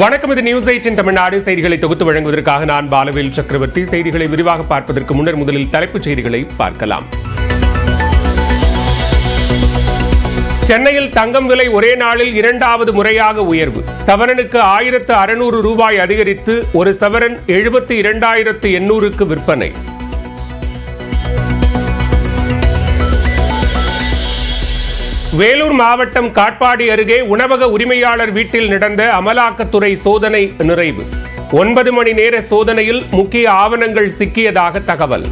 வணக்கம் இது news eighteen Tamil Nadu. செய்திகளை தொகுத்து வழங்குவதற்காக நான் பாலவேல் சக்கரவர்த்தி. செய்திகளை விரிவாக பார்ப்பதற்கு முன்னர் முதலில் தலைப்புச் செய்திகளை பார்க்கலாம். சென்னையில் தங்கம் விலை ஒரே நாளில் இரண்டாவது முறையாக உயர்வு. சவரனுக்கு ஆயிரத்து அறுநூறு ரூபாய் அதிகரித்து ஒரு சவரன் எழுபத்தி இரண்டாயிரத்து எண்ணூறுக்கு விற்பனை. வேலூர் மாவட்டம் காட்பாடி அருகே உணவக உரிமையாளர் வீட்டில் நடந்த அமலாக்கத்துறை சோதனை நிறைவு. ஒன்பது மணி நேர சோதனையில் முக்கிய ஆவணங்கள் சிக்கியதாக தகவல்.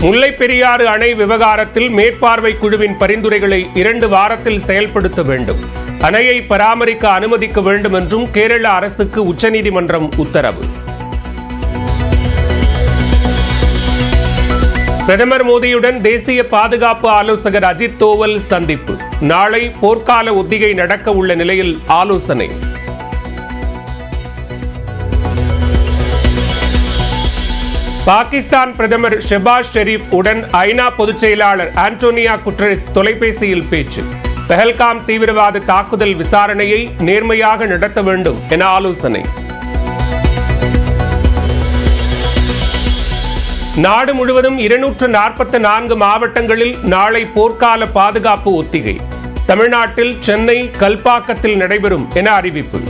முல்லைப் பெரியாறு அணை விவகாரத்தில் மேற்பார்வை குழுவின் பரிந்துரைகளை இரண்டு வாரத்தில் செயல்படுத்த வேண்டும். அணையை பராமரிக்க அனுமதிக்க வேண்டும் என்றும் கேரள அரசுக்கு உச்சநீதிமன்றம் உத்தரவு. பிரதமர் மோடியுடன் தேசிய பாதுகாப்பு ஆலோசகர் அஜித் தோவல் சந்திப்பு. நாளை போர்க்கால ஒத்திகை நடக்க உள்ள நிலையில் ஆலோசனை. பாகிஸ்தான் பிரதமர் ஷெபாஸ் ஷெரீப் உடன் ஐநா பொதுச் செயலாளர் ஆண்டோனியா குட்ரஸ் தொலைபேசியில் பேச்சு. பெஹல்காம் தீவிரவாத தாக்குதல் விசாரணையை நேர்மையாக நடத்த வேண்டும் என ஆலோசனை. நாடு முழுவதும் இருநூற்று நாற்பத்தி நான்கு மாவட்டங்களில் நாளை போர்க்கால பாதுகாப்பு ஒத்திகை. தமிழ்நாட்டில் சென்னை கல்பாக்கத்தில் நடைபெறும் என அறிவிப்பு.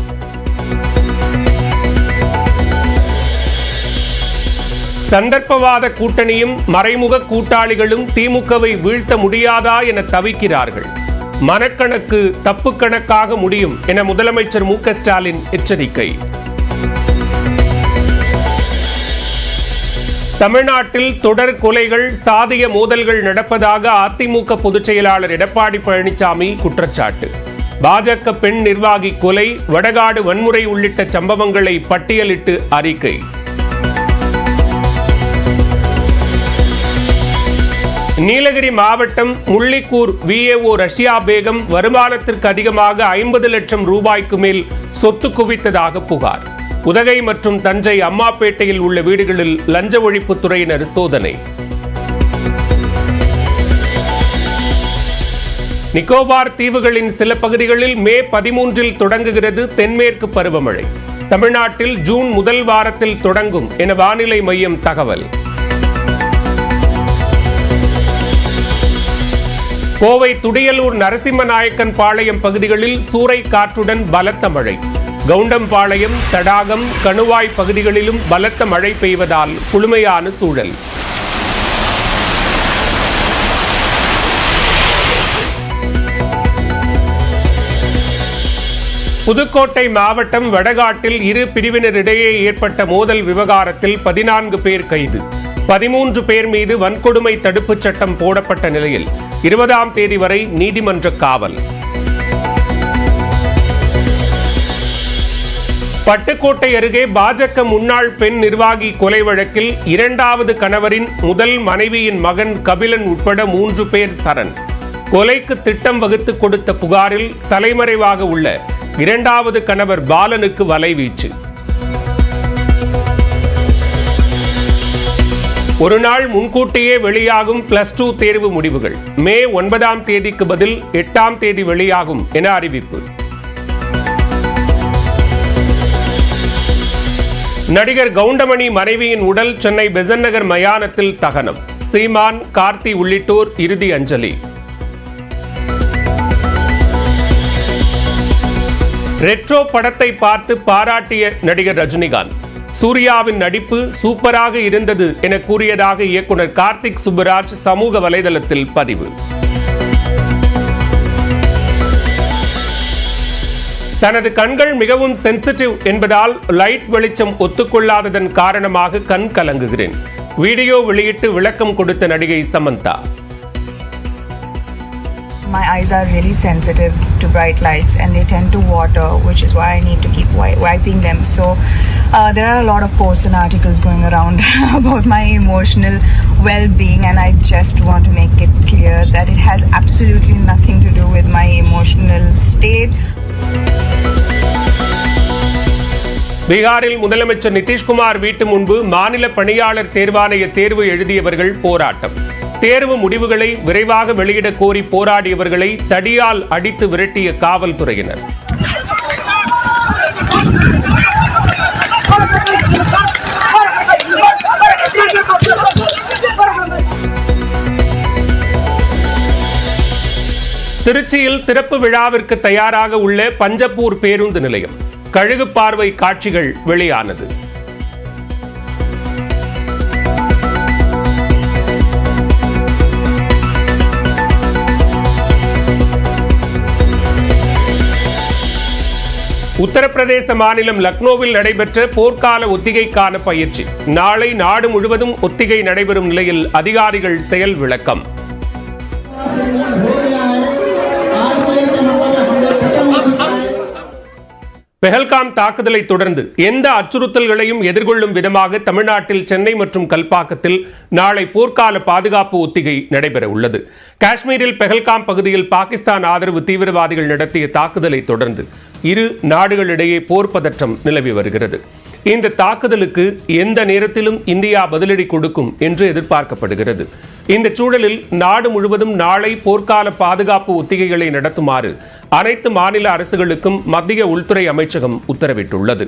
சந்தர்ப்பவாத கூட்டணியும் மறைமுக கூட்டாளிகளும் திமுகவை வீழ்த்த முடியாதா என தவிக்கிறார்கள். மனக்கணக்கு தப்பு கணக்காக முடியும் என முதலமைச்சர் மு ஸ்டாலின் எச்சரிக்கை. தமிழ்நாட்டில் தொடர் கொலைகள் சாதிய மோதல்கள் நடப்பதாக அதிமுக பொதுச் செயலாளர் எடப்பாடி பழனிசாமி குற்றச்சாட்டு. பாஜக பெண் நிர்வாகி கொலை வடகாடு வன்முறை உள்ளிட்ட சம்பவங்களை பட்டியலிட்டு அறிக்கை. நீலகிரி மாவட்டம் முள்ளிக்கூர் விஏஓ ரஷ்யா பேகம் வருமானத்திற்கு அதிகமாக ஐம்பது லட்சம் ரூபாய்க்கு மேல் சொத்து குவித்ததாக புகார். உதகை மற்றும் தஞ்சை அம்மாப்பேட்டையில் உள்ள வீடுகளில் லஞ்ச ஒழிப்புத்துறையினர் சோதனை. நிக்கோபார் தீவுகளின் சில பகுதிகளில் மே பதிமூன்றில் தொடங்குகிறது தென்மேற்கு பருவமழை. தமிழ்நாட்டில் ஜூன் முதல் வாரத்தில் தொடங்கும் என வானிலை மையம் தகவல். கோவை துடியலூர் நரசிம்மநாயக்கன் பாளையம் பகுதிகளில் சூறை காற்றுடன் பலத்த மழை. கவுண்டம்பாளையம் தடாகம் கணுவாய் பகுதிகளிலும் பலத்த மழை பெய்வதால் குளுமையான சூழல். புதுக்கோட்டை மாவட்டம் வடகாட்டில் இரு பிரிவினரிடையே ஏற்பட்ட மோதல் விவகாரத்தில் பதினான்கு பேர் கைது. பதிமூன்று பேர் மீது வன்கொடுமை தடுப்புச் சட்டம் போடப்பட்ட நிலையில் இருபதாம் தேதி வரை நீதிமன்ற காவல். பட்டுக்கோட்டை அருகே பாஜக முன்னாள் பெண் நிர்வாகி கொலை வழக்கில் இரண்டாவது கணவரின் முதல் மனைவியின் மகன் கபிலன் உட்பட மூன்று பேர் சரண். கொலைக்கு திட்டம் வகுத்து கொடுத்த புகாரில் தலைமறைவாக உள்ள இரண்டாவது கணவர் பாலனுக்கு வலைவீச்சு ஒரு நாள் முன்கூட்டியே வெளியாகும் பிளஸ் டூ தேர்வு முடிவுகள். மே ஒன்பதாம் தேதிக்கு பதில் எட்டாம் தேதி வெளியாகும் என அறிவிப்பு. நடிகர் கவுண்டமணி மனைவியின் உடல் சென்னை பெசன் நகர் மயானத்தில் தகனம். சீமான் கார்த்தி உள்ளிட்டோர் இறுதி அஞ்சலி. ரெட்ரோ படத்தை பார்த்து பாராட்டிய நடிகர் ரஜினிகாந்த் சூர்யாவின் நடிப்பு சூப்பராக இருந்தது என கூறியதாக இயக்குனர் கார்த்திக் சுப்புராஜ் சமூக வலைதளத்தில் பதிவு. தனது கண்கள் மிகவும் சென்சிட்டிவ் என்பதால் லைட் வெளிச்சம் ஒத்துக்கொள்ளாததன் காரணமாக கண் கலங்குகிறேன் வீடியோ வெளியிட்டு விளக்கம் கொடுத்த நடிகை Samantha My eyes are really sensitive to bright lights and they tend to water, which is why I need to keep wiping them. So, uh, there are a lot of posts and articles going around about my emotional well being, and I just want to make it clear that it has absolutely nothing to do with my emotional state. பீகாரில் முதலமைச்சர் நிதிஷ்குமார் வீட்டு முன்பு மாநில பணியாளர் தேர்வாணைய தேர்வு எழுதியவர்கள் போராட்டம். தேர்வு முடிவுகளை விரைவாக வெளியிடக் கோரி போராடியவர்களை தடியால் அடித்து விரட்டிய காவல்துறையினர். திருச்சியில் திறப்பு விழாவிற்கு தயாராக உள்ள பஞ்சப்பூர் பேருந்து நிலையம். கழுகு பார்வை காட்சிகள் வெளியானது. உத்தரப்பிரதேச மாநிலம் லக்னோவில் நடைபெற்ற போர்க்கால ஒத்திகைக்கான பயிற்சி. நாளை நாடு முழுவதும் ஒத்திகை நடைபெறும் நிலையில் அதிகாரிகள் செயல் விளக்கம். பெஹல்காம் தாக்குதலை தொடர்ந்து எந்த அச்சுறுத்தல்களையும் எதிர்கொள்ளும் விதமாக தமிழ்நாட்டில் சென்னை மற்றும் கல்பாக்கத்தில் நாளை போர்க்கால பாதுகாப்பு ஒத்திகை நடைபெற உள்ளது. காஷ்மீரில் பெஹல்காம் பகுதியில் பாகிஸ்தான் ஆதரவு தீவிரவாதிகள் நடத்திய தாக்குதலை தொடர்ந்து இரு நாடுகளிடையே போர் பதற்றம் நிலவி வருகிறது. இந்த தாக்குதலுக்கு எந்த நேரத்திலும் இந்தியா பதிலடி கொடுக்கும் என்று எதிர்பார்க்கப்படுகிறது. இந்த சூழலில் நாடு முழுவதும் நாளை போர்க்கால பாதுகாப்பு ஒத்திகைகளை நடத்துமாறு அனைத்து மாநில அரசுகளுக்கும் மத்திய உள்துறை அமைச்சகம் உத்தரவிட்டுள்ளது.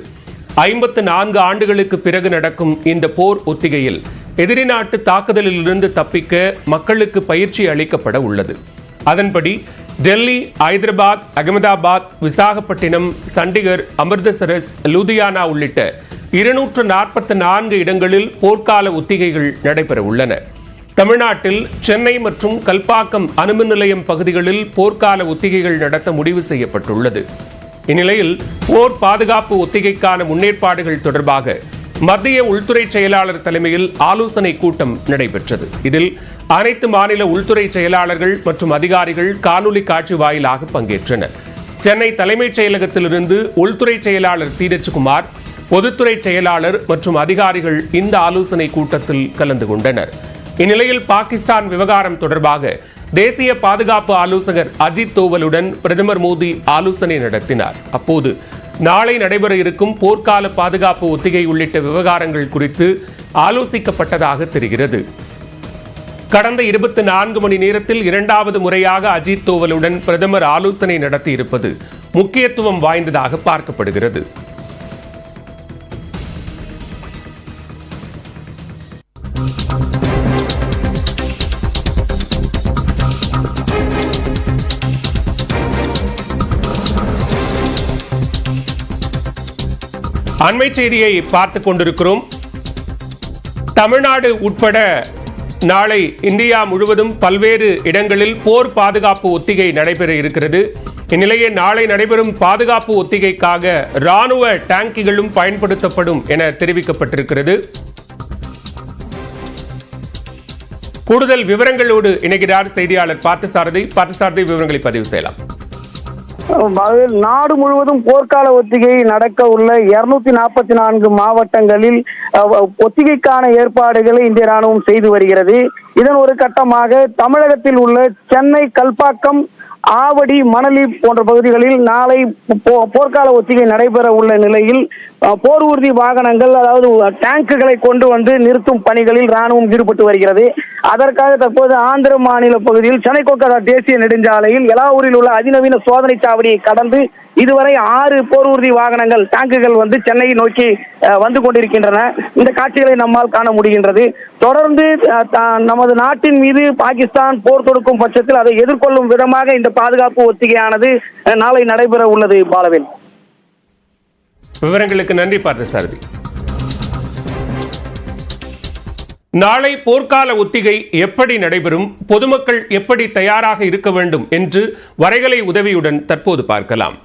ஐம்பத்து நான்கு ஆண்டுகளுக்கு பிறகு நடக்கும் இந்த போர் ஒத்திகையில் எதிரி நாட்டு தாக்குதலிலிருந்து தப்பிக்க மக்களுக்கு பயிற்சி அளிக்கப்பட உள்ளது. அதன்படி டெல்லி ஐதராபாத் அகமதாபாத் விசாகப்பட்டினம் சண்டிகர் அமிர்தசரஸ் லூதியானா உள்ளிட்ட இருநூற்று நாற்பத்தி நான்கு இடங்களில் போர்க்கால ஒத்திகைகள் நடைபெற உள்ளன. தமிழ்நாட்டில் சென்னை மற்றும் கல்பாக்கம் அணுமின் நிலையம் பகுதிகளில் போர்க்கால ஒத்திகைகள் நடத்த முடிவு செய்யப்பட்டுள்ளது. இந்நிலையில் போர் பாதுகாப்பு ஒத்திகைக்கான முன்னேற்பாடுகள் தொடர்பாக மத்திய உள்துறை செயலாளர் தலைமையில் ஆலோசனை கூட்டம் நடைபெற்றது. இதில் அனைத்து மாநில உள்துறை செயலாளர்கள் மற்றும் அதிகாரிகள் காணொலி காட்சி வாயிலாக பங்கேற்றனர். சென்னை தலைமைச் செயலகத்திலிருந்து உள்துறை செயலாளர் தீரஜ்குமார் பொதுத்துறை செயலாளர் மற்றும் அதிகாரிகள் இந்த ஆலோசனை கூட்டத்தில் கலந்து கொண்டனர். இந்நிலையில் பாகிஸ்தான் விவகாரம் தொடர்பாக தேசிய பாதுகாப்பு ஆலோசகர் அஜித் தோவலுடன் பிரதமர் மோடி ஆலோசனை நடத்தினார். அப்போது நாளை நடைபெற இருக்கும் போர்க்கால பாதுகாப்பு ஒத்திகை உள்ளிட்ட விவகாரங்கள் குறித்து ஆலோசிக்கப்பட்டதாக தெரிகிறது. கடந்த இருபத்தி நான்கு மணி நேரத்தில் இரண்டாவது முறையாக அஜித் தோவலுடன் பிரதமர் ஆலோசனை நடத்தியிருப்பது முக்கியத்துவம் வாய்ந்ததாக பார்க்கப்படுகிறது. அண்மை செய்தியை பார்த்துக் கொண்டிருக்கிறோம். தமிழ்நாடு உட்பட நாளை இந்தியா முழுவதும் பல்வேறு இடங்களில் போர் பாதுகாப்பு ஒத்திகை நடைபெற இருக்கிறது. இந்நிலையில் நாளை நடைபெறும் பாதுகாப்பு ஒத்திகைக்காக ராணுவ டேங்கிகளும் பயன்படுத்தப்படும் என தெரிவிக்கப்பட்டிருக்கிறது. கூடுதல் விவரங்களோடு இணைகிறார் செய்தியாளர் பார்த்தசாரதி. பார்த்தசாரதி விவரங்களை பதிவு செய்யலாம். நாடு முழுவதும் போர்க்கால ஒத்திகை நடக்க உள்ள இருநூத்தி நாற்பத்தி நான்கு மாவட்டங்களில் அஹ், ஒத்திகைக்கான ஏற்பாடுகளை இந்திய ராணுவம் செய்து வருகிறது. இதன் ஒரு கட்டமாக தமிழகத்தில் உள்ள சென்னை கல்பாக்கம் ஆவடி மணலி போன்ற பகுதிகளில் நாளை போ- போர்க்கால ஒத்திகை நடைபெற உள்ள நிலையில் போர் ஊர்தி வாகனங்கள் அதாவது டேங்குகளை கொண்டு வந்து நிறுத்தும் பணிகளில் ராணுவம் ஈடுபட்டு வருகிறது. அதற்காக தற்போது ஆந்திர மாநில பகுதியில் சென்னை கொல்கத்தா தேசிய நெடுஞ்சாலையில் எலாவூரில் உள்ள அதிநவீன சோதனை சாவடியை கடந்து இதுவரை ஆறு போர் ஊர்தி வாகனங்கள் டேங்குகள் வந்து சென்னையை நோக்கி வந்து கொண்டிருக்கின்றன. இந்த காட்சிகளை நம்மால் காண முடிகின்றது. தொடர்ந்து தா- நமது நாட்டின் மீது பாகிஸ்தான் போர் தொடுக்கும் பட்சத்தில் அதை எதிர்கொள்ளும் விதமாக இந்த பாதுகாப்பு ஒத்திகையானது நாளை நடைபெற உள்ளது பாலவேல். விவரங்களுக்கு நன்றி பார்த்தசாரதி நாளை போர்க்கால ஒத்திகை எப்படி நடைபெறும் பொதுமக்கள் எப்படி தயாராக இருக்க வேண்டும் என்று வரைகலை உதவியுடன் தற்போது பார்க்கலாம்.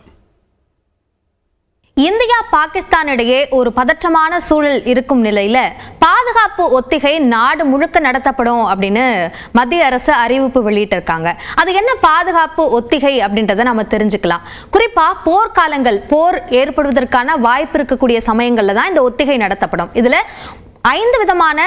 இந்தியா பாகிஸ்தான் இடையே ஒரு பதற்றமான சூழல் இருக்கும் நிலையில பாதுகாப்பு ஒத்திகை நாடு முழுக்க நடத்தப்படும் அப்படின்னு மத்திய அரசு அறிவிப்பு வெளியிட்டிருக்காங்க. அது என்ன பாதுகாப்பு ஒத்திகை அப்படின்றத நம்ம தெரிஞ்சுக்கலாம். குறிப்பா போர்க்காலங்கள் போர் ஏற்படுவதற்கான வாய்ப்பு இருக்கக்கூடிய சமயங்கள்ல தான் இந்த ஒத்திகை நடத்தப்படும். இதுல ஐந்து விதமான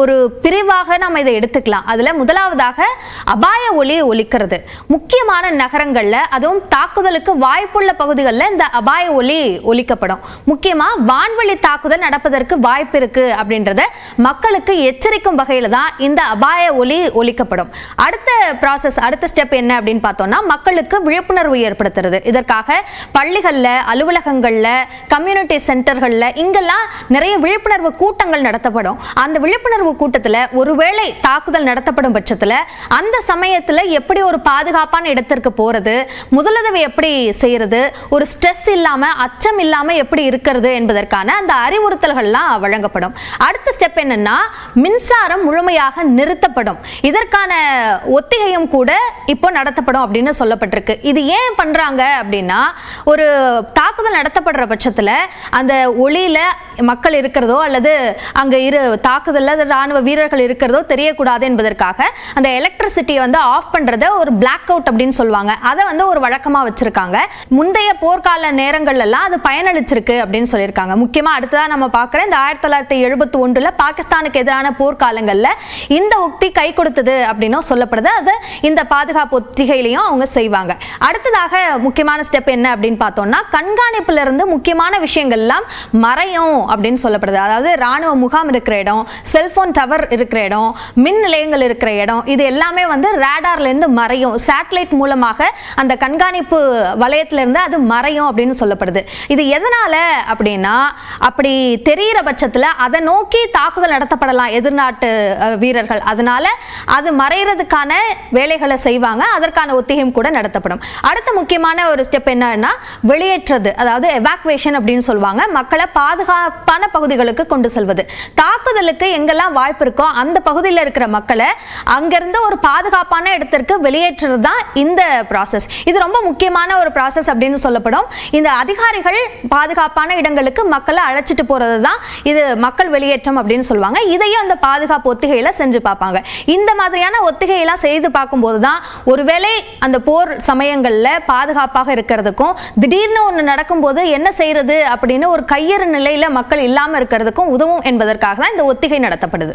ஒரு பிரிவாக நம்ம இதை எடுத்துக்கலாம். அதில் முதலாவதாக அபாய ஒலி ஒலிக்கிறது. முக்கியமான நகரங்களில் அதுவும் தாக்குதலுக்கு வாய்ப்புள்ள பகுதிகளில் இந்த அபாய ஒலி ஒலிக்கப்படும். முக்கியமாக வான்வெளி தாக்குதல் நடப்பதற்கு வாய்ப்பு இருக்கு அப்படின்றத மக்களுக்கு எச்சரிக்கும் வகையில் தான் இந்த அபாய ஒலி ஒலிக்கப்படும். அடுத்த ப்ராசஸ் அடுத்த ஸ்டெப் என்ன அப்படின்னு பார்த்தோம்னா மக்களுக்கு விழிப்புணர்வு ஏற்படுத்துறது. இதற்காக பள்ளிகளில் அலுவலகங்களில் கம்யூனிட்டி சென்டர்களில் இங்கெல்லாம் நிறைய விழிப்புணர்வு கூட்டங்கள் நடத்தப்படும். அந்த விழிப்புணர்வு கூட்டத்தில் ஒருவேளை தாக்குதல் நடத்தப்படும் பட்சத்தில் அந்த சமயத்தில் எப்படி ஒரு பாதுகாப்பான இடத்திற்கு போகிறது முதலுதவி எப்படி செய்கிறது ஒரு ஸ்ட்ரெஸ் இல்லாமல் அச்சம் இல்லாமல் எப்படி இருக்கிறது என்பதற்கான அந்த அறிவுறுத்தல்கள்லாம் வழங்கப்படும். அடுத்த ஸ்டெப் என்னன்னா மின்சாரம் முழுமையாக நிறுத்தப்படும். இதற்கான ஒத்திகையும் கூட இப்போ நடத்தப்படும் அப்படின்னு சொல்லப்பட்டிருக்கு. இது ஏன் பண்ணுறாங்க அப்படின்னா ஒரு தாக்குதல் நடத்தப்படுற பட்சத்தில் அந்த ஒளியில் மக்கள் இருக்கிறதோ அல்லது அங்க இரு தாக்குதல்ல ராணுவ வீரர்கள் இருக்கிறதோ தெரியக்கூடாது என்பதற்காக அந்த எலக்ட்ரிசிட்டியை வந்து ஆஃப் பண்றத ஒரு பிளாக் அவுட் அப்படின்னு சொல்லுவாங்க. அதை வந்து ஒரு வழக்கமா வச்சிருக்காங்க. முந்தைய போர்க்கால நேரங்கள்ல எல்லாம் அது பயனளிச்சிருக்கு அப்படின்னு சொல்லியிருக்காங்க. முக்கியமா அடுத்ததா நம்ம பார்க்குற இந்த ஆயிரத்தி தொள்ளாயிரத்தி எழுபத்தி ஒன்றுல பாகிஸ்தானுக்கு எதிரான போர்க்காலங்கள்ல இந்த உக்தி கை கொடுத்தது அப்படின்னும் சொல்லப்படுது. அது இந்த பாதுகாப்பு ஒத்திகையிலையும் அவங்க செய்வாங்க. அடுத்ததாக முக்கியமான ஸ்டெப் என்ன அப்படின்னு பார்த்தோம்னா கண்காணிப்புல இருந்து முக்கியமான விஷயங்கள் எல்லாம் மறையும் அப்படின்னு சொல்லப்படுது. அதாவது ராணுவ முகாம் இருக்கிற இடம் செல்போன் டவர் இருக்கிற இடம் மின் நிலையங்கள் இருக்கிற இடம் இது எல்லாமே வந்து ரேடார்லேருந்து மறையும். சேட்டலைட் மூலமாக அந்த கண்காணிப்பு வலயத்துல இருந்து அது மறையும் அப்படின்னு சொல்லப்படுது. இது எதனால அப்படின்னா அப்படி தெரியிற பட்சத்தில் அதை நோக்கி தாக்குதல் நடத்தப்படலாம் எதிர்நாட்டு வீரர்கள். அதனால அது மறைகிறதுக்கான வேலைகளை செய்வாங்க. அதற்கான ஒத்திகையும் கூட நடத்தப்படும். அடுத்த முக்கியமான ஒரு ஸ்டெப் என்னன்னா வெளியேற்றது. அதாவது எவாக்குவேஷன் அப்படின்னு சொல்லுவாங்க. மக்களை பாதுகாப்பான பகுதிகளுக்கு கொண்டு செல்வது. தாக்குதலுக்கு எங்கெல்லாம் வாய்ப்பு இருக்கோ அந்த பகுதியில் இருக்கிற மக்களை அங்கிருந்து ஒரு பாதுகாப்பான இடத்திற்கு வெளியேற்றுறது தான் இந்த ப்ராசஸ் இது ரொம்ப முக்கியமான ஒரு ப்ராசஸ் அப்படின்னு சொல்லப்படும். இந்த அதிகாரிகள் பாதுகாப்பான இடங்களுக்கு மக்களை அழைச்சிட்டு போறது தான் இது மக்கள் வெளியேற்றம் அப்படின்னு சொல்லுவாங்க. இதையும் அந்த பாதுகாப்பு ஒத்திகையில செஞ்சு பார்ப்பாங்க. இந்த மாதிரியான ஒத்திகையெல்லாம் செய்து பார்க்கும்போது தான் ஒருவேளை அந்த போர் சமயங்களில் பாதுகாப்பாக இருக்கிறதுக்கும் திடீர்னு ஒன்று நடக்கும்போது என்ன செய்யறது அப்படின்னு ஒரு கையறு நிலையில மக்கள் இல்லாமல் இருக்கிறதுக்கும் உதவும் என்பதற்காக தான் இந்த ஒத்திகை நடத்தப்படுது.